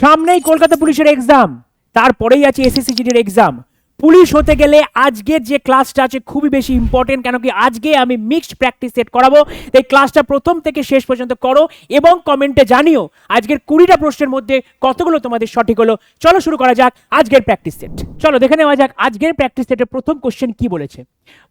সামনেই কলকাতা পুলিশের এক্সাম তারপরেই আছে এসএসসিজিডির এক্সাম পুলিশ হতে গেলে আজকের যে ক্লাসটা আছে খুবই বেশি ইম্পর্টেন্ট কেন কি আজকে আমি মিক্সড প্র্যাকটিস সেট করাবো। এই ক্লাসটা প্রথম থেকে শেষ পর্যন্ত করো এবং কমেন্টে জানিও আজকের কুড়িটা প্রশ্নের মধ্যে কতগুলো তোমাদের সঠিক হলো। চলো শুরু করা যাক আজকের প্র্যাকটিস সেট চলো দেখে নেওয়া যাক আজকের প্র্যাকটিস সেটের প্রথম কোশ্চেন কি বলেছে।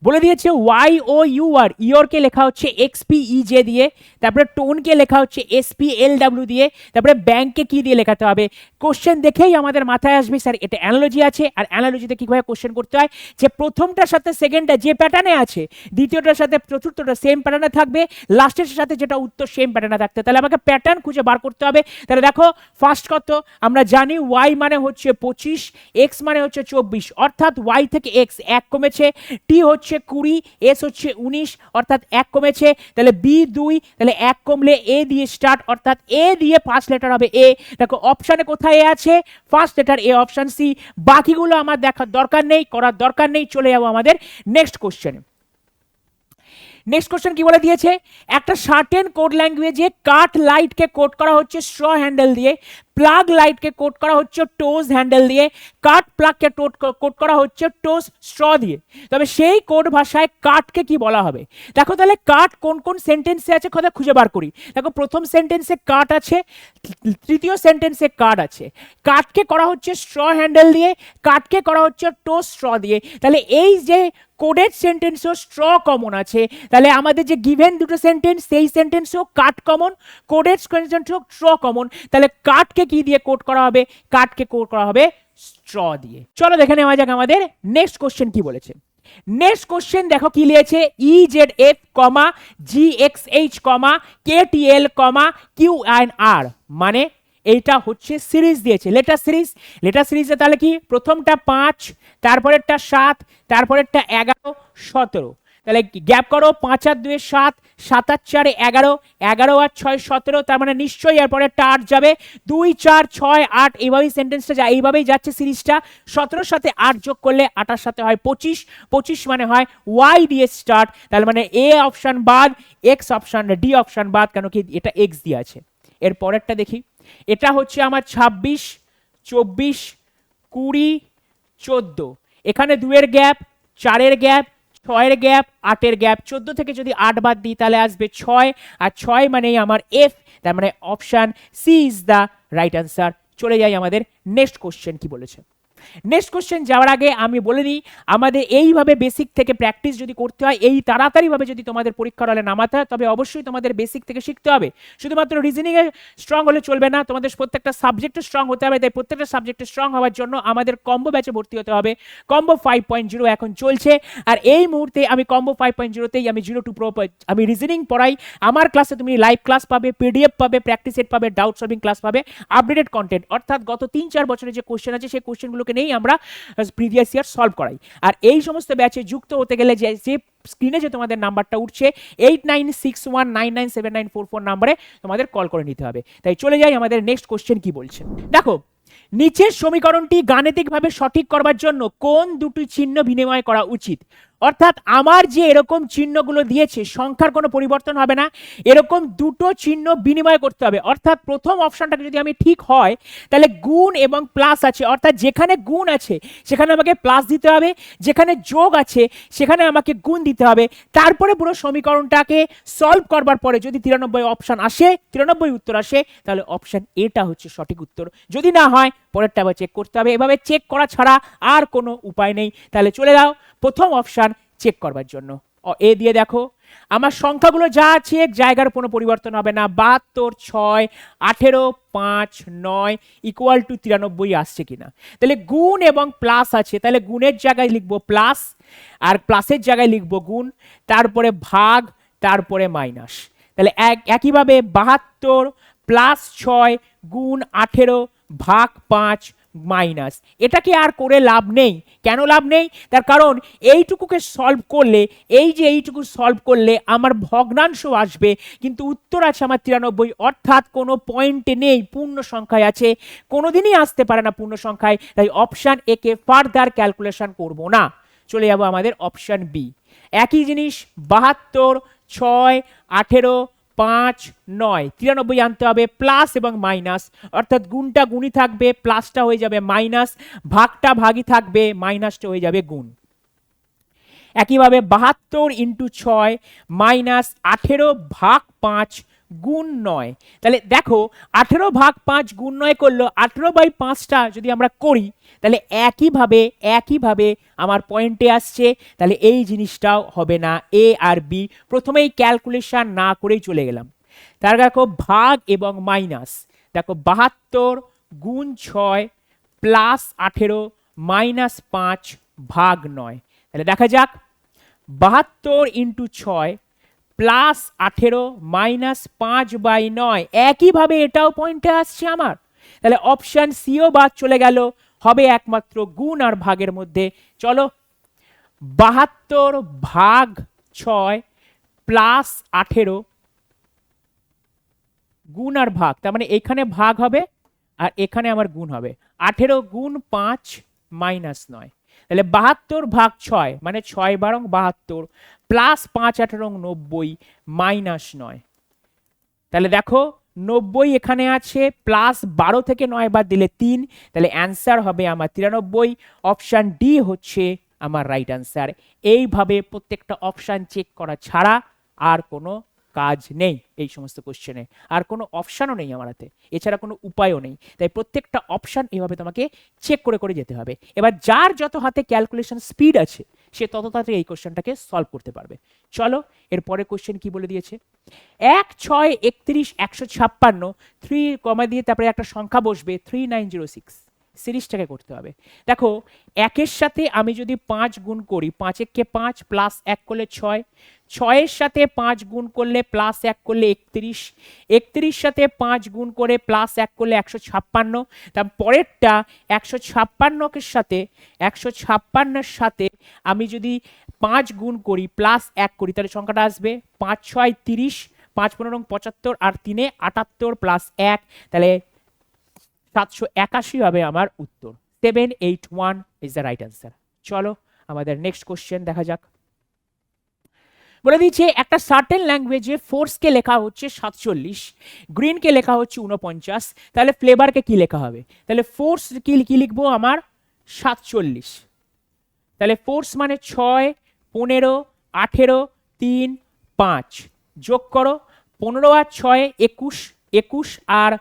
বলে দিয়েছে ওয়াই ও ইউ আর ইয়রকে লেখা হচ্ছে এক্স পি ই জে দিয়ে, তারপরে টোনকে লেখা হচ্ছে এস পি এল ডাব্লিউ দিয়ে, তারপরে ব্যাংককে কি দিয়ে লেখাতে হবে? কোশ্চেন দেখেই আমাদের মাথায় আসবে, স্যার, এটা অ্যানালজি আছে, আর অ্যানালজিতে কীভাবে কোশ্চেন করতে হয়? যে প্রথমটার সাথে সেকেন্ডটা যে প্যাটার্নে আছে, দ্বিতীয়টার সাথে চতুর্থটা সেম প্যাটার্নে থাকবে লাস্টের সাথে যেটা উত্তর সেম প্যাটার্নে থাকতে, তাহলে আমাকে প্যাটার্ন খুঁজে বার করতে হবে। তাহলে দেখো ফার্স্ট কত? আমরা জানি ওয়াই মানে হচ্ছে পঁচিশ এক্স মানে হচ্ছে চব্বিশ, অর্থাৎ ওয়াই থেকে এক্স এক কমেছে টি হচ্ছে কুড়ি, এস হচ্ছে উনিশ, অর্থাৎ এক কমেছে, তাহলে বি দুই, তাহলে এক কমলে এ দিয়ে স্টার্ট অর্থাৎ এ দিয়ে ফার্স্ট লেটার হবে এ। দেখো অপশানে কোথায় এ আছে? First letter A option C বাকিগুলো আমার দেখার দরকার নেই, করার দরকার নেই, চলে যাব আমাদের নেক্সট কোশ্চেনে নেক্সট কোশ্চেন কি বলে দিয়েছে? একটা সার্টেন কোড ল্যাঙ্গুয়েজে কাট লাইটকে কোড করা হচ্ছে স্ট্র হ্যান্ডেল দিয়ে। প্লাগ লাইটকে কোট করা হচ্ছে টোজ হ্যান্ডেল দিয়ে কাট প্লাগকে টোট কোট করা হচ্ছে টোজ স্ট্র দিয়ে তবে সেই কোড ভাষায় কাটকে কি বলা হবে? দেখো তাহলে কাট কোন কোন সেন্টেন্সে আছে কথা খুঁজে বার করি। দেখো প্রথম সেন্টেন্সে কাট আছে, তৃতীয় সেন্টেন্সে কাট আছে। কাটকে করা হচ্ছে স্ট্র হ্যান্ডেল দিয়ে কাটকে করা হচ্ছে টোজ স্ট্র দিয়ে। তাহলে এই যে কোডেড সেন্টেন্সও স্ট্র কমন আছে, তাহলে আমাদের যে গিভেন দুটো সেন্টেন্স সেই সেন্টেন্সও কাট কমন কোডেড সেন্টেন্সও স্ট্র কমন তাহলে কাটকে কি দিয়ে কোট করা হবে? কাটকে কোট করা হবে স্ট্র দিয়ে। চলো দেখে নেওয়া যাক আমাদের নেক্সট কোশ্চেন কি বলেছে। নেক্সট কোশ্চেন দেখো কি লিয়েছে? E Z F comma G X H comma K T L comma Q আইন আর মানে এইটা হচ্ছে সিরিজ দিয়েছে। লেটার সিরিজ লেটার সিরিজে তাহলে কি? প্রথমটা পাঁচ, তারপরেরটা সাত, তারপরেরটা এগারো, সতেরো। তাহলে গ্যাপ করো? পাঁচ আর দুয়ে সাত সাত আর চারে এগারো এগারো আর ছয় সতেরো, তার মানে নিশ্চয়ই এরপরে একটা আট যাবে। দুই, চার, ছয়, আট, এইভাবেই সেন্টেন্সটা যায়, এইভাবেই যাচ্ছে সিরিজটা। সতেরোর সাথে আট যোগ করলে আটার সাথে হয় পঁচিশ। পঁচিশ মানে হয় ওয়াই দিয়ে স্টার্ট তাহলে মানে এ অপশান বাদ এক্স অপশান ডি অপশান বাদ, কেন কি এটা এক্স দিয়ে আছে। এর পরেরটা দেখি। এটা হচ্ছে আমার ছাব্বিশ, চব্বিশ, কুড়ি, চোদ্দ। এখানে দুয়ের গ্যাপ, চারের গ্যাপ ছয়ের গ্যাপ, আটের গ্যাপ। চোদ্দ থেকে যদি আট বাদ দিই, তাহলে আসবে ছয়। আর ছয় মানেই আমার এফ তার মানে option C is the right answer চলে যাই আমাদের নেক্সট কোশ্চেন কি বলেছে? নেক্সট কোশ্চেন যাওয়ার আগে আমি বলে দিই আমাদের এইভাবে বেসিক থেকে প্র্যাকটিস যদি করতে হয়, এই তাড়াতাড়িভাবে যদি তোমাদের পরীক্ষার হলে নামাতে হয়, তবে অবশ্যই তোমাদের বেসিক থেকে শিখতে হবে। শুধুমাত্র রিজনিংয়ে স্ট্রং হলে চলবে না, তোমাদের প্রত্যেকটা সাবজেক্টে স্ট্রং হতে হবে, তাই প্রত্যেকটা সাবজেক্টে স্ট্রং হওয়ার জন্য আমাদের কম্বো ব্যাচে ভর্তি হতে হবে। কম্বো ফাইভ পয়েন্ট জিরো এখন চলছে, আর এই মুহূর্তে আমি কম্বো ফাইভ পয়েন্ট জিরোতেই আমি জিরো টু প্রো আমি রিজনিং পড়াই। আমার ক্লাসে তুমি লাইভ ক্লাস পাবে পিডিএফ পাবে প্র্যাকটিস সেট পাবে ডাউট সলভিং ক্লাস পাবে আপডেটেড কন্টেন্ট অর্থাৎ গত তিন চার বছরের যে কোশ্চেন আছে, সেই কোশ্চেনগুলোকে নিয়েই আমরা প্রিভিয়াস ইয়ার সলভ করাই। আর এই সমস্ত ব্যাচে যুক্ত হতে গেলে যে যে স্ক্রিনে যে তোমাদের নাম্বারটা উঠছে eight nine six one nine nine seven nine four four নাম্বারে তোমাদের কল করে নিতে হবে। তাই চলে যাই আমাদের নেক্সট কোশ্চেন কি বলছে। দেখো, নিচের সমীকরণটি গাণিতিকভাবে সঠিক করবার জন্য কোন দুটি চিহ্ন বিনিময় করা উচিত? অর্থাৎ আমার যে এরকম চিহ্নগুলো দিয়েছে, সংখ্যার কোনো পরিবর্তন হবে না। এরকম দুটো চিহ্ন বিনিময় করতে হবে। অর্থাৎ প্রথম অপশনটাকে যদি আমি ঠিক হয়, তাহলে গুণ এবং প্লাস আছে। অর্থাৎ যেখানে গুণ আছে, সেখানে আমাকে প্লাস দিতে হবে। যেখানে যোগ আছে, সেখানে আমাকে গুণ দিতে হবে। তারপরে পুরো সমীকরণটাকে সলভ করবার পরে যদি তিরানব্বই অপশান আসে, তিরানব্বই উত্তর আসে, তাহলে অপশান এটা হচ্ছে সঠিক উত্তর। যদি না হয়, পরেরটা আবার চেক করতে হবে। এভাবে চেক করা ছাড়া আর কোনো উপায় নেই। তাহলে চলে যাও। প্রথম অপশান চেক করবার জন্য। এ দিয়ে দেখো, আমার সংখ্যাগুলো যা আছে এক জায়গার কোনো পরিবর্তন হবে না। বাহাত্তর, ছয়, আঠেরো, পাঁচ, নয় ইকুয়াল টু তিরানব্বই আসছে কিনা। তাহলে গুণ এবং প্লাস আছে। তাহলে গুণের জায়গায় লিখব প্লাস আর প্লাসের জায়গায় লিখব গুণ, তারপরে ভাগ, তারপরে মাইনাস তাহলে এক, একইভাবে বাহাত্তর প্লাস ছয়, গুণ আঠেরো, ভাগ পাঁচ মাইনাস এটাকে আর করে লাভ নেই। কেন লাভ নেই? তার কারণ এইটুকুকে সলভ করলে, এই যে এইটুকু সলভ করলে আমার ভগ্নাংশ আসবে। কিন্তু উত্তর আছে আমার তিরানব্বই, অর্থাৎ কোনো পয়েন্টে নেই, পূর্ণ সংখ্যায় আছে। কোনোদিনই আসতে পারে না পূর্ণ সংখ্যায়, তাই অপশান একে ফার্দার ক্যালকুলেশন করব না। চলে যাব আমাদের অপশান বি একই জিনিস, বাহাত্তর, ছয়, আঠেরো পাঁচ নয়। তিরানব্বই আনতে হবে প্লাস এবং মাইনাস অর্থাৎ গুণটা গুণই থাকবে প্লাসটা হয়ে যাবে মাইনাস ভাগটা ভাগই থাকবে মাইনাসটা হয়ে যাবে গুণ। একইভাবে বাহাত্তর ইন্টু ছয় মাইনাস আঠেরো ভাগ পাঁচ গুণ নয়। তাহলে দেখো, আঠেরো ভাগ পাঁচ গুণ নয় করল, আঠেরো বাই পাঁচটা যদি আমরা করি, তাহলে একইভাবে একইভাবে আমার পয়েন্টে আসছে। তাহলে এই জিনিসটাও হবে না এ আর বি প্রথমেই ক্যালকুলেশন না করেই চলে গেলাম। তার দেখো, ভাগ এবং মাইনাস দেখো, বাহাত্তর গুণ ছয় প্লাস আঠেরো মাইনাস পাঁচ ভাগ নয়। তাহলে দেখা যাক, বাহাত্তর ইন্টু ছয় প্লাস আঠেরো মাইনাস পাঁচ বাই নয়। একইভাবে এটাও পয়েন্টে আসছে আমার। তাহলে অপশান সিও বাদ চলে গেল। হবে একমাত্র গুণ আর ভাগের মধ্যে। চলো, বাহাত্তর ভাগ ছয় প্লাস আঠেরো গুণ আর ভাগ। তার মানে এখানে ভাগ হবে আর এখানে আমার গুণ হবে। আঠেরো গুণ পাঁচ মাইনাস নয়। তাহলে বাহাত্তর ভাগ ছয় মানে ছয় বারং বাহাত্তর প্লাস পাঁচ আঠেরো নব্বই মাইনাস নয়। তাহলে দেখো, নব্বই এখানে আছে প্লাস বারো থেকে নয় বার দিলে তিন, তাহলে অ্যান্সার হবে আমার তিরানব্বই অপশান ডি হচ্ছে আমার রাইট অ্যান্সার এইভাবে প্রত্যেকটা অপশান চেক করা ছাড়া আর কোনো কাজ নেই এই সমস্ত কোশ্চেনে আর কোনো অপশানও নেই আমার হাতে। এছাড়া কোনো উপায়ও নেই। তাই প্রত্যেকটা অপশান এইভাবে তোমাকে চেক করে করে যেতে হবে। এবার যার যত হাতে ক্যালকুলেশন স্পিড আছে, সে তত তাড়াতাড়ি এই কোশ্চেনটাকে সলভ করতে পারবে। চলো এরপরে কোশ্চেন কি বলে দিয়েছে? এক ছয় একত্রিশ একশো ছাপ্পান্ন থ্রি কমা দিয়ে তারপরে একটা সংখ্যা বসবে থ্রি নাইন জিরো সিক্স সিরিজটাকে করতে হবে। দেখো, একের সাথে আমি যদি পাঁচ গুণ করি, পাঁচ এককে পাঁচ? প্লাস এক করলে ছয়। ছয়ের সাথে পাঁচ গুণ করলে প্লাস এক করলে একত্রিশ। একত্রিশ সাথে পাঁচ গুণ করে প্লাস এক করলে একশো ছাপ্পান্ন। তার পরেরটা একশো ছাপ্পান্নকের সাথে, একশো ছাপ্পান্নের সাথে আমি যদি পাঁচ গুণ করি, প্লাস এক করি, তাহলে সংখ্যাটা আসবে পাঁচ, ছয়, তিরিশ, পাঁচ, পনেরো, পঁচাত্তর, আর তিনে আটাত্তর, প্লাস এক। তাহলে সাতশো একাশি হবে আমার উত্তর। Seven eight one is the right answer চলো, আমাদের নেক্সট কোশ্চেন দেখা যাক। বলে দিচ্ছে একটা সার্টেন ল্যাঙ্গুয়েজে ফোর্সকে লেখা হচ্ছে সাতচল্লিশ গ্রিনকে লেখা হচ্ছে উনপঞ্চাশ তাহলে ফ্লেভারকে কি লেখা হবে? তাহলে ফোর্স কি কি লিখব আমার? সাতচল্লিশ। তাহলে ফোর্স মানে ছয়, পনেরো, আঠেরো, তিন, পাঁচ। যোগ করো, পনেরো আর ছয়, একুশ একুশ আর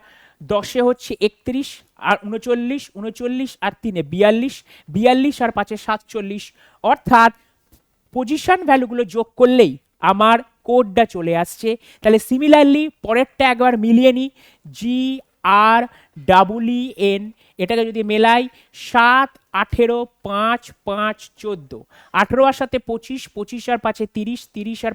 দশে হচ্ছে একত্রিশ, আর উনচল্লিশ উনচল্লিশ আর তিনে বিয়াল্লিশ বিয়াল্লিশ আর পাঁচে সাতচল্লিশ। অর্থাৎ পজিশন ভ্যালুগুলো যোগ করলেই আমার কোডটা চলে আসছে। তাহলে সিমিলারলি পরেরটা একবার মিলিয়ে নিই। জি আর ডাবল এন এটাকে যদি মেলাই সাত, আঠেরো, পাঁচ পাঁচ, চোদ্দ। আঠেরো আর সাথে পঁচিশ পঁচিশ আর পাঁচে তিরিশ তিরিশ আর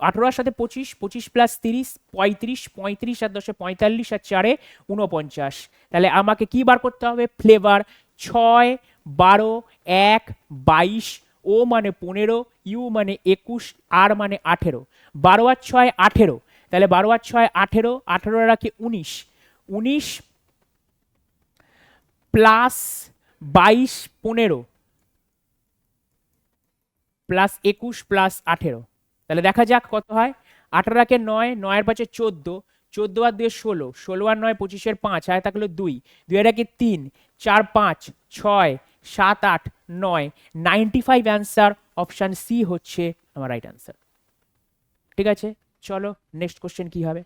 আহ, সাথে পঁচিশ পঁচিশ প্লাস তিরিশ পঁয়ত্রিশ পঁয়ত্রিশ আর দশে পঁয়তাল্লিশ আর চারে উনপঞ্চাশ তাহলে আমাকে কি বার করতে হবে? ফ্লেভার ছয় বারো এক বাইশ ও মানে পনেরো ইউ মানে একুশ আর মানে আঠেরো। বারো আর ছয় আঠেরো। তাহলে বারো আর ছয় আঠেরো আঠেরো রাখে উনিশ। উনিশ প্লাস বাইশ পনেরো। প্লাস একুশ প্লাস আঠেরো। তাহলে দেখা যাক কত হয়। আঠারো রাখে নয়, নয়ের পাঁচে চোদ্দ, চোদ্দ আর দুয়ে ষোলো ষোলো আর নয় পঁচিশের পাঁচ, আয় থাকল দুই দুই একে তিন, চার পাঁচ, ছয়, সাত আট, নয় ninety five answer option C হচ্ছে আমার রাইট অ্যান্সার ঠিক আছে? চলো নেক্সট কোশ্চেন কী হবে?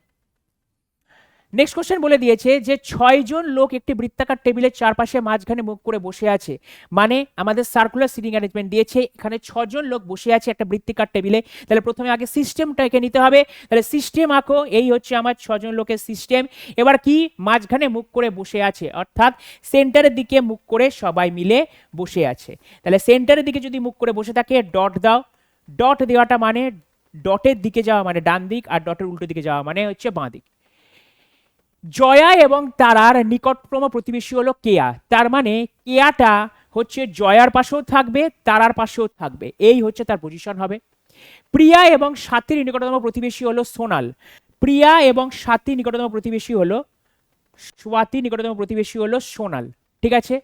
নেক্সট কোশ্চেন বলে দিয়েছে যে ছয়জন লোক একটি বৃত্তাকার টেবিলের চারপাশে মাঝখানে মুখ করে বসে আছে। মানে আমাদের সার্কুলার সিটিং অ্যারেঞ্জমেন্ট দিয়েছে, এখানে ছজন লোক বসে আছে একটা বৃত্তিকার টেবিলে। তাহলে প্রথমে আগে সিস্টেমটা এঁকে নিতে হবে। তাহলে সিস্টেম আঁকো, এই হচ্ছে আমার ছজন লোকের সিস্টেম এবার কি? মাঝখানে মুখ করে বসে আছে, অর্থাৎ সেন্টারের দিকে মুখ করে সবাই মিলে বসে আছে। তাহলে সেন্টারের দিকে যদি মুখ করে বসে থাকে ডট দাও। ডট দেওয়াটা মানে ডটের দিকে যাওয়া মানে ডান দিক, আর ডটের উল্টো দিকে যাওয়া মানে হচ্ছে বাঁ দিক। জয়া এবং তারার নিকটতম প্রতিবেশী হলো কেয়া। তার মানে কেয়াটা হচ্ছে জয়ার পাশেও থাকবে, তারার পাশেও থাকবে। এই হচ্ছে তার পজিশন হবে। প্রিয়া এবং সাথীর নিকটতম প্রতিবেশী হলো সোনাল। প্রিয়া এবং সাথী নিকটতম প্রতিবেশী হলো স্বাতি নিকটতম প্রতিবেশী হলো সোনাল। ঠিক আছে?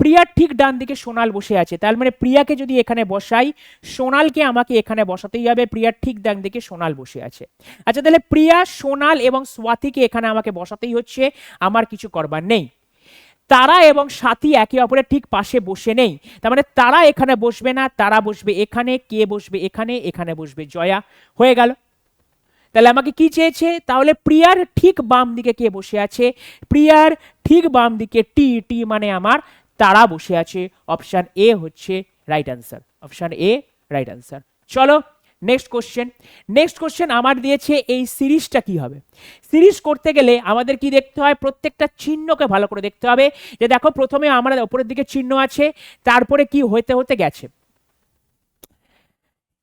প্রিয়ার ঠিক ডান দিকে সোনাল বসে আছে। তার মানে প্রিয়াকে যদি এখানে বসাই, সোনালকে আমাকে এখানে বসাতেই হবে। প্রিয়ার ঠিক ডান দিকে সোনাল বসে আছে। আচ্ছা তাহলে প্রিয়া, সোনাল এবং স্বাতিকে এখানে আমাকে বসাতেই হচ্ছে। আমার কিছু করবার নেই। তারা এবং সাথী একে অপরের ঠিক পাশে বসে নেই। তার মানে তারা এখানে বসবে না, তারা বসবে এখানে, কে বসবে এখানে এখানে বসবে জয়া। হয়ে গেল। তাহলে আমাকে কি চেয়েছে? তাহলে প্রিয়ার ঠিক বাম দিকে কে বসে আছে? প্রিয়ার ঠিক বাম দিকে টি টি মানে আমার তারা বসে আছে। অপশান এ হচ্ছে right answer option A right answer চলো নেক্সট কোশ্চেন নেক্সট কোশ্চেন আমার দিয়েছে এই সিরিজটা কি হবে? সিরিজ করতে গেলে আমাদের কি দেখতে হয়? প্রত্যেকটা চিহ্নকে ভালো করে দেখতে হবে। যে দেখো, প্রথমে আমার ওপরের দিকে চিহ্ন আছে, তারপরে কি হতে হতে গেছে।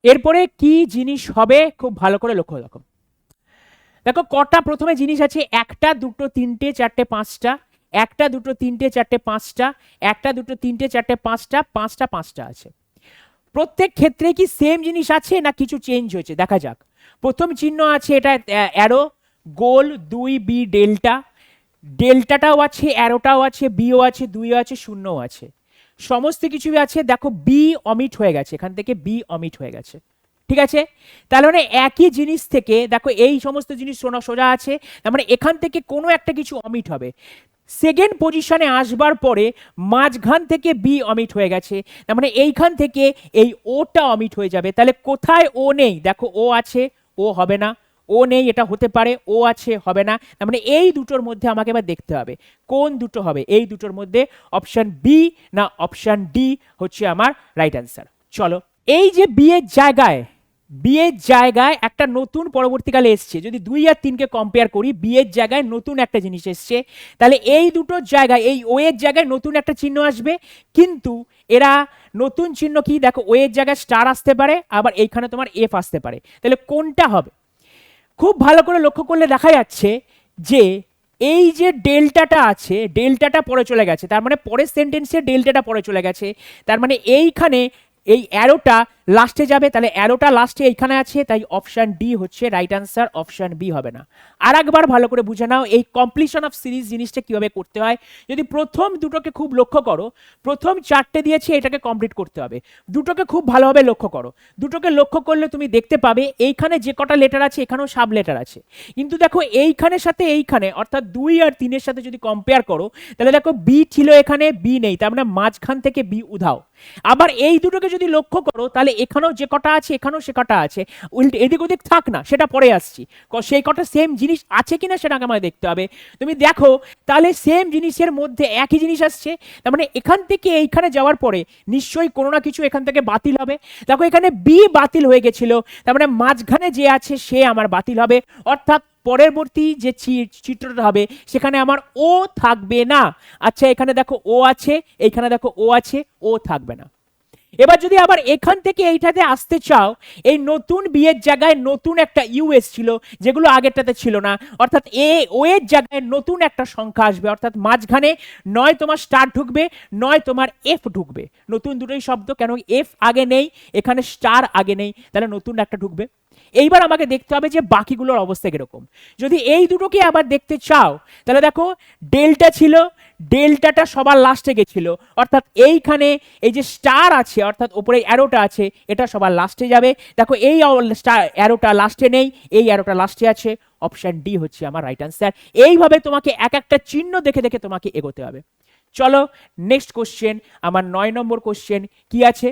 এরপরে কি জিনিস হবে? খুব ভালো করে লক্ষ্য রাখো দেখো, কটা প্রথমে জিনিস আছে, একটা, দুটো, তিনটে, চারটে, পাঁচটা। একটা, দুটো, তিনটে, চারটে, পাঁচটা। একটা, দুটো, তিনটে, চারটে, পাঁচটা পাঁচটা পাঁচটা আছে। প্রত্যেক ক্ষেত্রে কি সেম জিনিস আছে না কিছু চেঞ্জ হয়েছে? দেখা যাক। প্রথম চিহ্ন আছে, এটা অ্যারো গোল, দুই বি ডেল্টা ডেল্টাটাও আছে অ্যারোটাও আছে বিও আছে, দুইও আছে, শূন্যও আছে। সমস্ত কিছুই আছে, দেখো বি অমিট হয়ে গেছে। এখান থেকে বি অমিট হয়ে গেছে। ঠিক আছে? তাহলে মানে একই জিনিস থেকে, দেখো এই সমস্ত জিনিস সোনা সোজা আছে, তার মানে এখান থেকে কোনো একটা কিছু অমিট হবে। সেকেন্ড পজিশনে আসবার পরে মাঝখান থেকে বি অমিট হয়ে গেছে, তার মানে এইখান থেকে এই ওটা অমিট হয়ে যাবে। তাহলে কোথায় ও নেই? দেখো ও আছে ও হবে না। ও নেই, এটা হতে পারে ও আছে, হবে না। তার মানে এই দুটোর মধ্যে আমাকে এবার দেখতে হবে, কোন দুটো হবে? এই দুটোর মধ্যে অপশান বি না অপশান ডি হচ্ছে আমার রাইট অ্যান্সার চলো, এই যে বিয়ের জায়গায় বিয়ের জায়গায় একটা নতুন পরবর্তীকালে এসছে। যদি দুই আর তিনকে কম্পেয়ার করি, বিয়ের জায়গায় নতুন একটা জিনিস এসছে। তাহলে এই দুটোর জায়গায়, এই ওয়ের জায়গায় নতুন একটা চিহ্ন আসবে। কিন্তু এরা নতুন চিহ্ন কি? দেখো ওয়ের জায়গায় স্টার আসতে পারে, আবার এইখানে তোমার এফ আসতে পারে। তাহলে কোনটা হবে? খুব ভালো করে লক্ষ্য করলে দেখা যাচ্ছে যে, এই যে ডেল্টাটা আছে, ডেল্টাটা পরে চলে গেছে। তার মানে পরের সেন্টেন্সে ডেল্টাটা পরে চলে গেছে। তার মানে এইখানে এই অ্যারোটা লাস্টে যাবে, তাহলে অ্যারোটা লাস্টে এইখানে আছে, তাই অপশান ডি হচ্ছে রাইট আনসার অপশান বি হবে না। আর একবার ভালো করে বুঝে নাও, এই কমপ্লিশন অফ সিরিজ জিনিসটা কীভাবে করতে হয়। যদি প্রথম দুটোকে খুব লক্ষ্য করো, প্রথম চারটে দিয়েছে, এটাকে কমপ্লিট করতে হবে। দুটোকে খুব ভালোভাবে লক্ষ্য করো। দুটোকে লক্ষ্য করলে তুমি দেখতে পাবে, এইখানে যে কটা লেটার আছে, এখানেও সাব লেটার আছে। কিন্তু দেখো, এইখানের সাথে এইখানে, অর্থাৎ দুই আর তিনের সাথে যদি কম্পেয়ার করো, তাহলে দেখো বি ছিল এখানে বি নেই, তার মানে মাঝখান থেকে বি উধাও। আবার এই দুটোকে যদি লক্ষ্য করো, তাহলে এখানেও যে কটা আছে, এখানেও সে কটা আছে। উল্টে এদিক ওদিক থাক না, সেটা পরে আসছি। সেই কটা সেম জিনিস আছে কিনা সেটাকে আমায় দেখতে হবে। তুমি দেখো, তাহলে সেম জিনিসের মধ্যে একই জিনিস আসছে। তার মানে এখান থেকে এইখানে যাওয়ার পরে নিশ্চয়ই কোনো না কিছু এখান থেকে বাতিল হবে। দেখো, এখানে বি বাতিল হয়ে গেছিল। তার মানে মাঝখানে যে আছে, সে আমার বাতিল হবে। অর্থাৎ পরবর্তী যে চিত্রটা হবে, সেখানে আমার ও থাকবে না। আচ্ছা এখানে দেখো ও আছে, এইখানে দেখো ও আছে ও থাকবে না। এবার যদি আবার এখান থেকে এইটাতে আসতে চাও, এই নতুন বিয়ের জায়গায় নতুন একটা ইউএস ছিল, যেগুলো আগেরটাতে ছিল না, অর্থাৎ এ, ও এর জায়গায় নতুন একটা সংখ্যা আসবে, অর্থাৎ মাঝখানে নয় তোমার স্টার ঢুকবে, নয় তোমার এফ ঢুকবে। নতুন দুটোই শব্দ, কেন এফ আগে নেই, এখানে স্টার আগে নেই, তাহলে নতুন একটা ঢুকবে। এইবার আমাকে দেখতে হবে যে বাকিগুলোর অবস্থা কীরকম। যদি এই দুটোকে আবার দেখতে চাও, তাহলে দেখো, ডেল্টা ছিল, ডেল্টাটা সবার লাস্টে গেছিল। অর্থাৎ এইখানে এই যে স্টার আছে, অর্থাৎ ওপরে অ্যারোটা আছে, এটা সবার লাস্টে যাবে। দেখো, এই স্টার অ্যারোটা লাস্টে নেই, এই অ্যারোটা লাস্টে আছে। অপশন ডি হচ্ছে আমার রাইট আনসার এইভাবে তোমাকে এক একটা চিহ্ন দেখে দেখে তোমাকে এগোতে হবে। চলো নেক্সট কোশ্চেন আমার নয় নম্বর কোশ্চেন কি আছে?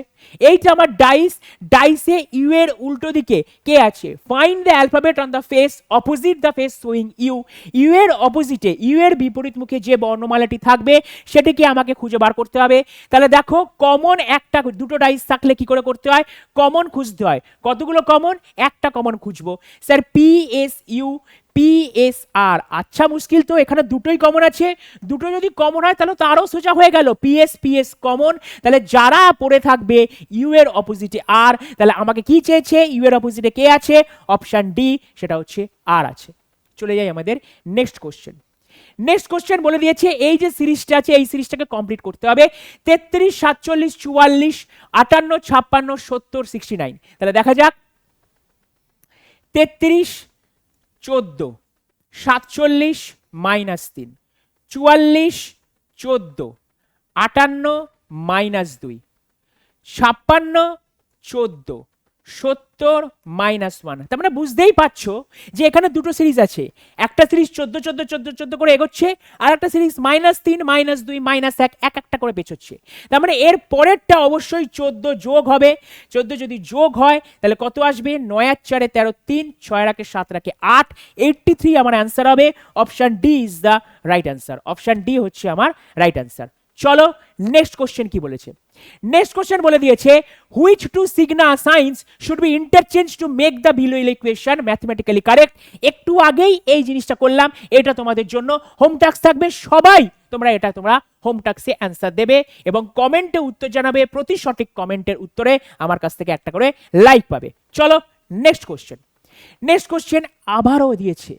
এইটা আমার ডাইস ডাইসে ইউ এর উল্টো দিকে কে আছে? Find the alphabet on the face opposite the face swing U U এর অপোজিটে ইউ এর বিপরীত মুখে যে বর্ণমালাটি থাকবে, সেটিকে আমাকে খুঁজে বার করতে হবে। তাহলে দেখো কমন একটা দুটো ডাইস থাকলে কি করে করতে হয়? কমন খুঁজতে হয়। কতগুলো কমন একটা কমন খুঁজবো। Sir P S U PSR আচ্ছা মুশকিল তো, এখানে দুটোই কমন আছে। দুটো যদি কমন হয়, তাহলে তো আরও সোজা হয়ে গেল। পিএস পিএস কমন তাহলে যারা পড়ে থাকবে ইউ এর অপোজিটে আর তাহলে আমাকে কি চেয়েছে? ইউ এর অপোজিটে কে আছে? অপশন ডি সেটা হচ্ছে আর আছে। চলে যাই আমাদের নেক্সট কোশ্চেন নেক্সট কোশ্চেন বলে দিয়েছে, এই যে সিরিজটা আছে, এই সিরিজটাকে কমপ্লিট করতে হবে। তেত্রিশ, সাতচল্লিশ, চুয়াল্লিশ, আটান্ন, ছাপ্পান্ন, সত্তর সিক্সটি নাইন তাহলে দেখা যাক। তেত্রিশ চোদ্দ সাতচল্লিশ মাইনাস তিন চুয়াল্লিশ চোদ্দ আটান্ন মাইনাস দুই ছাপ্পান্ন চোদ্দ সত্তর মাইনাস ওয়ান। তার মানে বুঝতেই পারছ যে এখানে দুটো সিরিজ আছে। একটা সিরিজ চোদ্দ চোদ্দ চোদ্দ চোদ্দ করে এগোচ্ছে, আর একটা সিরিজ মাইনাস তিন, মাইনাস দুই, মাইনাস এক এক একটা করে পেছোচ্ছে। তার মানে এর পরেরটা অবশ্যই চোদ্দ যোগ হবে। চোদ্দ যদি যোগ হয়, তাহলে কত আসবে? নয় আর চারে তেরো তিন, ছয় রাখে সাত রাখে আট। এইটটি থ্রি আমার অ্যান্সার হবে। Option D is the right answer option D হচ্ছে আমার রাইট অ্যান্সার চলো নেক্সট কোশ্চেন কি বলেছে? নেক্সট কোশ্চেন বলে দিয়েছে which two sign signs should be interchange to make the below equation mathematically correct একটু আগেই এই জিনিসটা করলাম, এটা তোমাদের জন্য। হোম টাস্ক থাকবে, সবাই তোমরা এটা তোমরা হোম টাস্কে অ্যান্সার দেবে এবং কমেন্টে উত্তর জানাবে প্রতি সঠিক কমেন্টের উত্তরে আমার কাছ থেকে একটা করে লাইক পাবে। চলো নেক্সট কোশ্চেন নেক্সট কোশ্চেন আবারও দিয়েছে।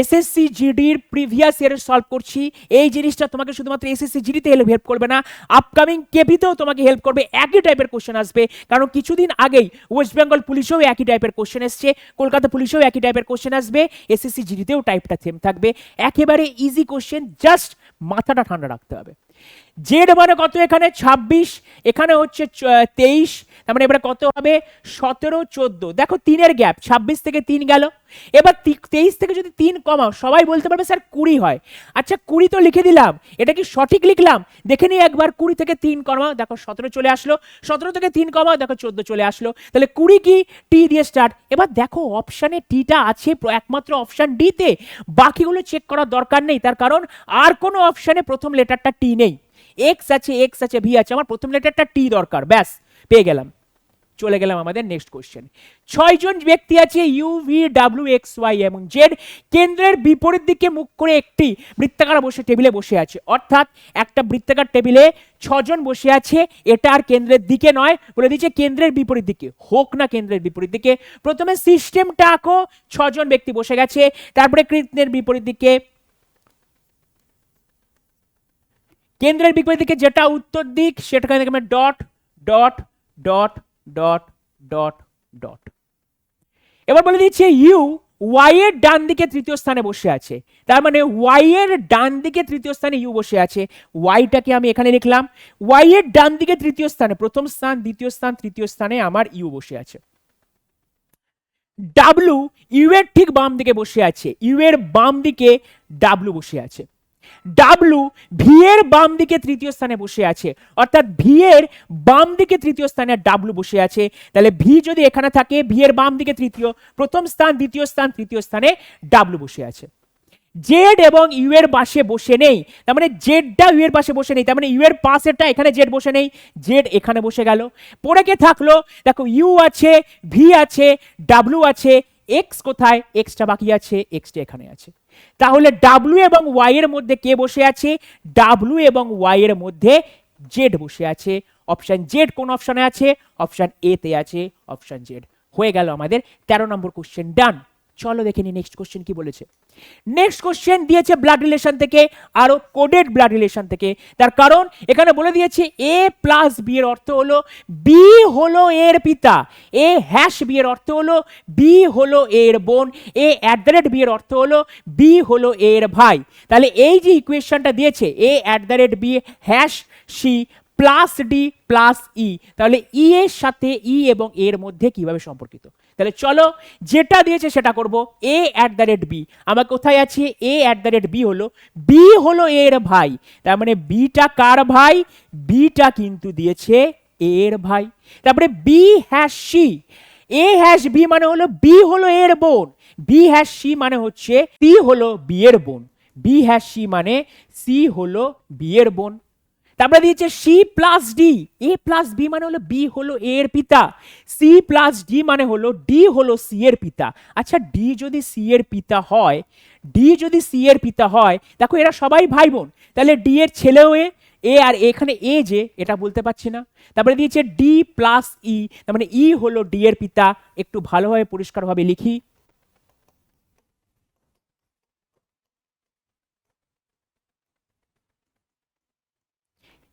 এসএসসি জিডির প্রিভিয়াস ইয়ারে সলভ করছি। এই জিনিসটা তোমাকে শুধুমাত্র এসএসসি জিডিতে হেল্প হেল্প করবে না আপকামিং কেপিতেও তোমাকে হেল্প করবে, একই টাইপের কোশ্চেন আসবে। কারণ কিছুদিন আগেই ওয়েস্ট বেঙ্গল পুলিশেও একই টাইপের কোশ্চেন এসছে, কলকাতা পুলিশেও একই টাইপের কোশ্চেন আসবে এসএসসি জিডিতেও টাইপটা সেম থাকবে। একেবারে ইজি কোশ্চেন জাস্ট মাথাটা ঠান্ডা রাখতে হবে। জেড মানে কত এখানে? ছাব্বিশ, এখানে হচ্ছে তেইশ তার মানে এবারে কত হবে? সতেরো, চোদ্দ। দেখো তিনের গ্যাপ, ছাব্বিশ থেকে তিন গেল। এবার তেইশ থেকে যদি তিন কমাও, সবাই বলতে পারবে, স্যার, কুড়ি হয়। আচ্ছা কুড়ি তো লিখে দিলাম। এটা কি সঠিক লিখলাম? দেখে নিই একবার কুড়ি থেকে তিন কমাও। দেখো সতেরো চলে আসলো। সতেরো থেকে তিন কমাও, দেখো চোদ্দ চলে আসলো। তাহলে কুড়ি কি? টি দিয়ে স্টার্ট এবার দেখো অপশানে টিটা আছে একমাত্র অপশান ডিতে বাকিগুলো চেক করার দরকার নেই। তার কারণ আর কোনো অপশানে প্রথম লেটারটা টি নেই। এক্স আছে এক্স আছে ভি আছে। আমার প্রথম লেটারটা টি দরকার, ব্যাস। পেয়ে গেলাম। চলে গেলাম আমাদের নেক্সট কোশ্চেন ছয়জন ব্যক্তি আছে U V W X Y এবং জেড কেন্দ্রের বিপরীত দিকে মুখ করে একটি বৃত্তাকার বসে টেবিলে বসে আছে। অর্থাৎ একটা বৃত্তাকার টেবিলে ছজন বসে আছে, এটা আর কেন্দ্রের দিকে নয়, বলে দিচ্ছে কেন্দ্রের বিপরীত দিকে। হোক না কেন্দ্রের বিপরীত দিকে। প্রথমে সিস্টেমটা আঁকো, ছজন ব্যক্তি বসে গেছে, তারপরে কেন্দ্রের বিপরীত দিকে। কেন্দ্রের বিপরীত দিকে যেটা উত্তর দিক, সেটাকে dot dot dot dot dot dot এবার বলে দিচ্ছে ইউ ওয়াই এর ডান দিকে তৃতীয় স্থানে বসে আছে। তার মানে ওয়াই এর ডান দিকে তৃতীয় স্থানে ইউ বসে আছে। ওয়াইটাকে আমি এখানে লিখলাম। ওয়াই এর ডান দিকে তৃতীয় স্থানে, প্রথম স্থান, দ্বিতীয় স্থান, তৃতীয় স্থানে আমার ইউ বসে আছে। ডাব্লু ইউ এর ঠিক বাম দিকে বসে আছে। ইউ এর বাম দিকে ডাব্লু বসে আছে। ডাব্লু ভি এর বাম দিকে তৃতীয় স্থানে বসে আছে। অর্থাৎ ভি এর বাম দিকে তৃতীয় স্থানে ডাব্লু বসে আছে। তাহলে ভি যদি এখানে থাকে ভি এর বাম দিকে তৃতীয়, প্রথম স্থান, দ্বিতীয় স্থান, তৃতীয় স্থানে ডাব্লু বসে আছে। জেড এবং ইউ এর পাশে বসে নেই। তার মানে জেডটা ইউ এর পাশে বসে নেই। তার মানে ইউ এর পাশেরটা এখানে জেড বসে নেই। জেড এখানে বসে গেল। পরে কে থাকল? দেখো ইউ আছে ভি আছে ডাব্লু আছে এক্স কোথায়? এক্সটা বাকি আছে এক্সটা এখানে আছে। তাহলে ডাব্লু এবং ওয়াই এর মধ্যে কে বসে আছে? ডাব্লু এবং ওয়াই এর মধ্যে জেড বসে আছে। অপশন জেড কোন অপশানে আছে? অপশন এ তে আছে। অপশন জেড হয়ে গেল আমাদের তেরো নম্বর কোশ্চেন ডান চলো দেখে নি নেক্সট কোশ্চেন কি বলেছে। নেক্সট কোশ্চেন দিয়েছে ব্লাড রিলেশন থেকে, আরও কোডেড ব্লাড রিলেশন থেকে। তার কারণ এখানে বলে দিয়েছে এ প্লাস বি এর অর্থ হলো বি হলো এর পিতা। এ হ্যাশ বি এর অর্থ হলো বি হলো এর বোন। A at the rate B এর অর্থ হলো বি হলো এর ভাই। তাহলে এই যে ইকুয়েশনটা দিয়েছে A at the rate B hash C plus D plus E তাহলে ই এর সাথে ই এবং এর মধ্যে কীভাবে সম্পর্কিত? তাহলে চলো যেটা দিয়েছে সেটা করব A at the rate B আমার কোথায় আছে? A at the rate B হলো বি হলো এর ভাই। তার মানে বিটা কার ভাই? বিটা কিন্তু দিয়েছে এর ভাই। তারপরে B hash C A hash B মানে হলো বি হলো এর বোন। বি হ্যাশ সি মানে হচ্ছে সি হলো বি এর বোন। বি হ্যাশ সি মানে সি হলো বি এর বোন। তারপরে দিয়েছে C plus D A plus B মানে হলো বি হলো এ এর পিতা। সি প্লাস ডি মানে হলো ডি হলো সি এর পিতা। আচ্ছা ডি যদি সি এর পিতা হয় ডি যদি সি এর পিতা হয়, দেখো এরা সবাই ভাই বোন তাহলে ডি এর ছেলেও এ এ আর এখানে এ যে, এটা বলতে পারছি না। তারপরে দিয়েছে ডি প্লাস ই তার মানে ই হলো ডি এর পিতা। একটু ভালোভাবে পরিষ্কারভাবে লিখি।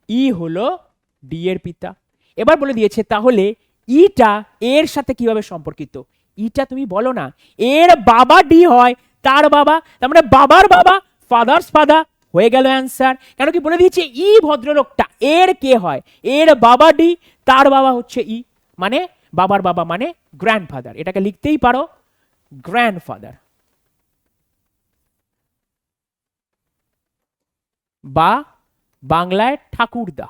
ই হলো ডি এর পিতা। এবার বলে দিয়েছে, তাহলে ইটা এর সাথে কীভাবে সম্পর্কিত? ইটা তুমি বলো না, এর বাবা ডি হয়, তার বাবা, তার মানে বাবার বাবা ফাদার্স ফাদার হয়ে গেল অ্যান্সার কেন কি বলে দিয়েছে, ই ভদ্রলোকটা, এর কে হয়? এর বাবা ডি তার বাবা হচ্ছে ই মানে বাবার বাবা মানে গ্র্যান্ডফাদার এটাকে লিখতেই পারো গ্র্যান্ডফাদার বা বাংলায় ঠাকুরদা।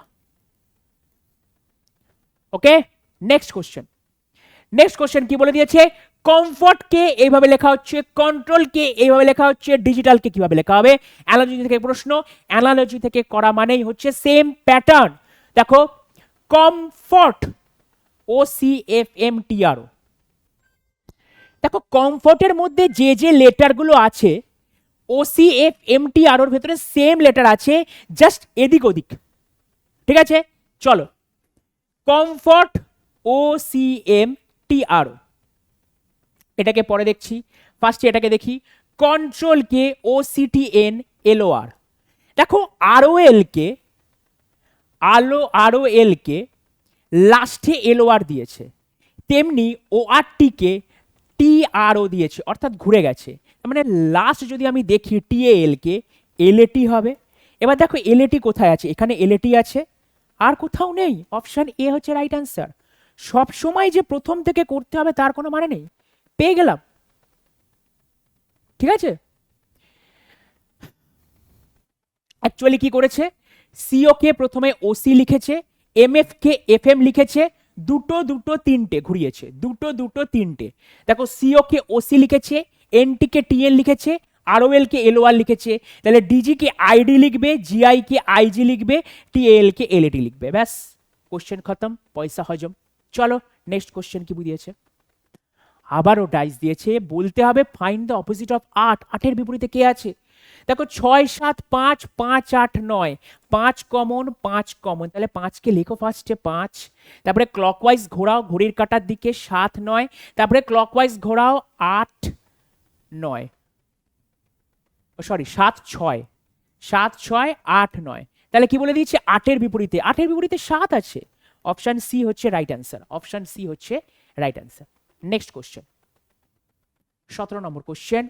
Okay next question next question কি বলে দিয়েছে? কমফর্ট কে এইভাবে লেখা হচ্ছে কন্ট্রোল কে এইভাবে লেখা হচ্ছে ডিজিটাল কে কীভাবে লেখা হবে? অ্যানালজি থেকে প্রশ্ন অ্যানালজি থেকে করা মানেই হচ্ছে সেম প্যাটার্ন দেখো comfort O C F M T R দেখো কমফর্টের মধ্যে যে যে লেটারগুলো আছে O C F M T R ওর ভেতরে সেম লেটার আছে জাস্ট এদিক ওদিক। ঠিক আছে? চলো। Comfort O C M T R এটাকে পরে দেখছি। ফার্স্টে এটাকে দেখি। Control K O C T N L O R দেখো আর ও এল কে আলো আর ও এল কে লাস্টে এল আর দিয়েছে। তেমনি ও আর টিকে টি আর ও দিয়েছে। অর্থাৎ ঘুরে গেছে। মানে লাস্ট যদি আমি দেখি টি এ এল কে এল এ টি হবে। এবার দেখো এল এ টি কোথায় আছে? এখানে এল এ টি আছে। আর কোথাও নেই। অপশন এ হচ্ছে রাইট অ্যান্সার সব সময় যে প্রথম থেকে করতে হবে তার কোনো মানে নেই। পেয়ে গেলাম। ঠিক আছে? অ্যাকচুয়ালি কি করেছে? সিও কে প্রথমে ওসি লিখেছে এম এফ কে এফ এম লিখেছে, দুটো দুটো তিনটে ঘুরিয়েছে। দুটো দুটো তিনটে। দেখো সিও কে ওসি লিখেছে এনটি কে টিএন লিখেছে আরওএল কে এলওআর লিখেছে, তাহলে ডিজি কে আইডি লিখবে জিআই কে আইজি লিখবে টিএল কে এলএটি লিখবে, ব্যাস। কোশ্চেন খতম, পয়সা হজম। চলো নেক্সট কোশ্চেন কি বুঝিয়েছে? আবারও ডাইস দিয়েছে, বলতে হবে ফাইন্ড দ্য অপোজিট অফ আট, আটের বিপরীতে কে আছে? দেখো, ছয়, সাত, পাঁচ পাঁচ, আট, নয়। পাঁচ কমন পাঁচ কমন তাহলে পাঁচকে লেখো ফার্স্টে পাঁচ। তারপরে ক্লকওয়াইজ ঘোরাও, ঘড়ির কাটার দিকে সাত, নয়। তারপরে ক্লকওয়াইজ ঘোরাও, আট। নয়। সরি সাত ছয়। সাত ছয়, আট নয়। তাহলে কি বলে দিয়েছে? আটের বিপরীতে। আটের বিপরীতে সাত আছে। অপশন সি হচ্ছে রাইট অ্যান্সার অপশন সি হচ্ছে রাইট অ্যান্সার নেক্সট কোশ্চেন সতেরো number question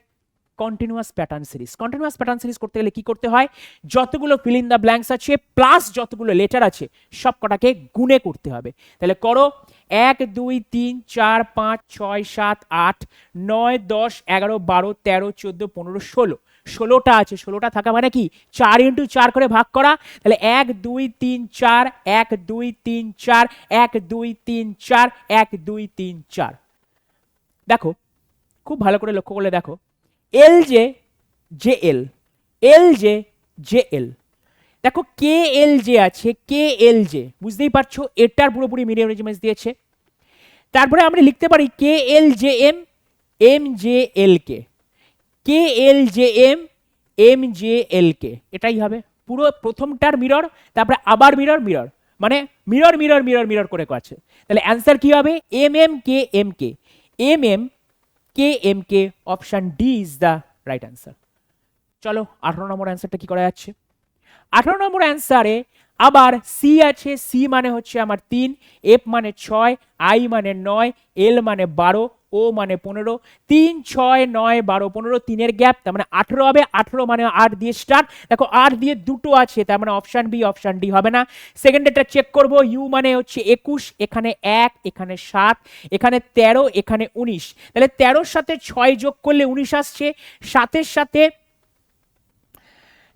continuous pattern series continuous pattern series করতে গেলে কি করতে হয়? যতগুলো ফিল ইন দ্য ব্ল্যাঙ্কস আছে প্লাস যতগুলো লেটার আছে সব কটাকে গুণে করতে হবে। তাহলে করো, এক, দুই, তিন, চার, পাঁচ, ছয়, সাত, আট, নয়, দশ, এগারো, বারো, তেরো, চোদ্দ, পনেরো, ষোলো। ষোলোটা আছে, ষোলোটা থাকা মানে কি? চার ইন্টু চার করে ভাগ করা। তাহলে এক, দুই, তিন, চার, এক, দুই, তিন, চার, এক, দুই, তিন, চার, এক, দুই, তিন, চার। দেখো, খুব ভালো করে লক্ষ্য করলে দেখো L J J L. L J J L. দেখো, কে এল জে আছে, কে এল জে বুঝতেই পারছ? এটার পুরোপুরি মিডিয়াম রেজিমেন্স দিয়েছে। তারপরে আমরা লিখতে পারি K L J M M J L K. K L J M M J L K. এটাই হবে। পুরো প্রথমটার মিরর, তারপরে আবার মিরর মিরর। মানে মিরর মিরর মিরর মিরর করে আছে তাহলে অ্যান্সার কি হবে? M M K M K. M M K M K option D is the right answer চলো আঠারো নম্বর অ্যান্সারটা কি করা যাচ্ছে? আঠারো নম্বর অ্যান্সারে আবার সি আছে সি মানে হচ্ছে আমার তিন এফ মানে ছয় আই মানে নয় এল মানে বারো ও মানে পনেরো, তিন, ছয়, নয়, বারো, পনেরো, তিনের গ্যাপ, তার মানে আঠেরো হবে, আঠেরো মানে আট দিয়ে স্টার্ট দেখো আট দিয়ে দুটো আছে, তার মানে অপশান বি অপশান ডি হবে না। সেকেন্ড এটা চেক করব ইউ মানে হচ্ছে একুশ, এখানে এক, এখানে সাত, এখানে তেরো, এখানে উনিশ। তাহলে তেরোর সাথে ছয় যোগ করলে উনিশ আসছে, সাতের সাথে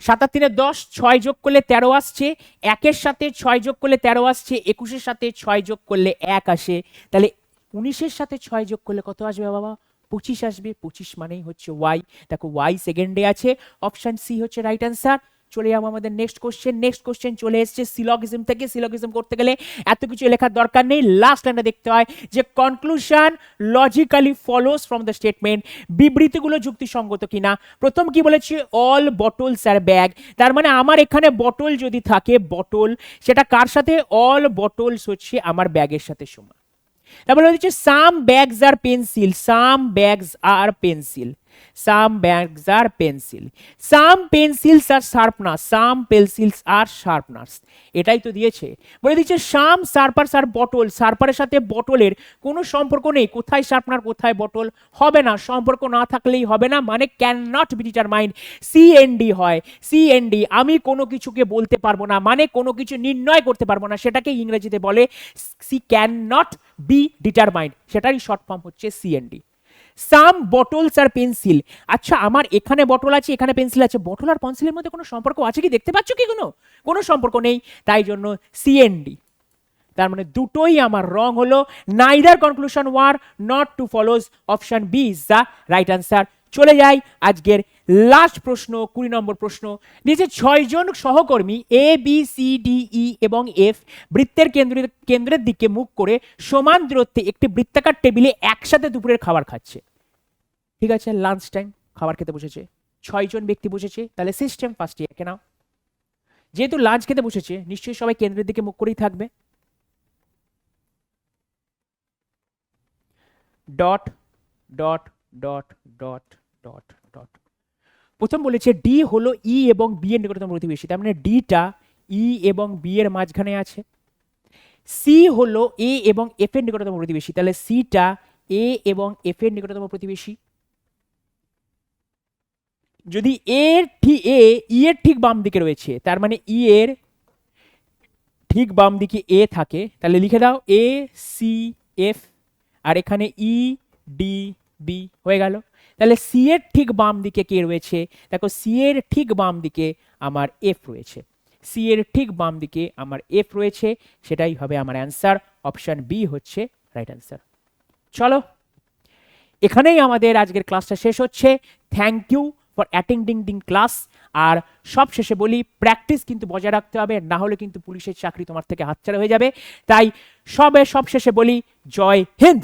সাতার তিনে দশ, ছয় যোগ করলে তেরো আসছে, একের সাথে ছয় যোগ করলে তেরো আসছে, একুশের সাথে ছয় যোগ করলে এক আসে। তাহলে উনিশের সাথে ছয় যোগ করলে কত আসবে বাবা? পঁচিশ আসবে। পঁচিশ মানেই হচ্ছে ওয়াই দেখো ওয়াই সেকেন্ডে আছে। অপশন সি হচ্ছে রাইট অ্যান্সার চলে যাব আমাদের নেক্সট কোশ্চেন নেক্সট কোশ্চেন চলে এসছে সিলগিজম থেকে। সিলগিজম করতে গেলে এত কিছু লেখার দরকার নেই। লাস্ট লাইনটা দেখতে হয় যে conclusion logically follows from the statement বিবৃতিগুলো যুক্তিসঙ্গত কিনা। প্রথম কি বলেছি? অল বটলস আর ব্যাগ তার মানে আমার এখানে বটল যদি থাকে বটল সেটা কার সাথে? অল বটলস হচ্ছে আমার ব্যাগের সাথে সমান। তারপরে হচ্ছে সাম ব্যাগস আর পেন্সিল সাম ব্যাগস আর পেন্সিল। সাম ব্যাগস আর পেন্সিল সাম পেন্সিলস আর শার্পনার সাম পেন্সিলস আর শার্পনার্স এটাই তো দিয়েছে। বলে দিচ্ছে সাম শার্পার্স আর বটল শার্পারের সাথে বটলের কোনো সম্পর্ক নেই। কোথায় শার্পনার কোথায় বটল হবে না। সম্পর্ক না থাকলেই হবে না। মানে can not be determined CND হয়। সিএনডি আমি কোনো কিছুকে বলতে পারব না। মানে কোনো কিছু নির্ণয় করতে পারব না। সেটাকে ইংরেজিতে বলে C can not be determined সেটারই শর্ট ফর্ম হচ্ছে সিএনডি সাম বটলস আর পেন্সিল আচ্ছা আমার এখানে বটল আছে, এখানে পেন্সিল আছে। বটল আর পেন্সিলের মধ্যে কোনো সম্পর্ক আছে কি? দেখতে পাচ্ছ কি কোনো? কোনো সম্পর্ক নেই। তাই জন্য সিএনডি তার মানে দুটোই আমার রং হলো। Neither conclusion were not two follows option B is the right answer চলে যাই আজকের লাস্ট প্রশ্ন, কুড়ি নম্বর প্রশ্ন। দিয়েছে ছয়জন সহকর্মী A B C D E এবং এফ বৃত্তের কেন্দ্র, কেন্দ্রের দিকে মুখ করে সমান দূরত্বে একটি বৃত্তাকার টেবিলে একসাথে দুপুরের খাবার খাচ্ছে। ঠিক আছে লাঞ্চ টাইম খাবার খেতে বসেছে। ছয়জন ব্যক্তি বসেছে, তাহলে সিস্টেম ফার্স্টে একে নাও যেহেতু লাঞ্চ খেতে বসেছে, নিশ্চয়ই সবাই কেন্দ্রের দিকে মুখ করেই থাকবে। Dot dot dot dot dot dot প্রথম বলেছে ডি হলো ই এবং বি এর নিকটতম প্রতিবেশী, তার মানে ডিটা ই এবং বি এর মাঝখানে আছে। সি হলো এ এবং এফ এর নিকটতম প্রতিবেশী, তাহলে সিটা এ এবং এফ এর নিকটতম প্রতিবেশী। যদি এর ঠিক এ ই এর ঠিক বাম দিকে রয়েছে, তার মানে ই এর ঠিক বাম দিকে এ থাকে, তাহলে লিখে দাও এ সি এফ আর এখানে ই ডি বি হয়ে গেল। তাহলে সি এর ঠিক বাম দিকে কে রয়েছে? দেখো সি এর ঠিক বাম দিকে আমার এফ রয়েছে। সি এর ঠিক বাম দিকে আমার এফ রয়েছে, সেটাই হবে আমার অ্যান্সার অপশন বি হচ্ছে রাইট অ্যান্সার চলো, এখানেই আমাদের আজকের ক্লাসটা শেষ হচ্ছে। থ্যাংক ইউ ফর অ্যাটেন্ডিং দিন ক্লাস আর সব শেষে বলি প্র্যাকটিস কিন্তু বজায় রাখতে হবে, না হলে কিন্তু পুলিশের চাকরি তোমার থেকে হাতছাড়া হয়ে যাবে। তাই সবে সব শেষে বলি, জয় হিন্দ!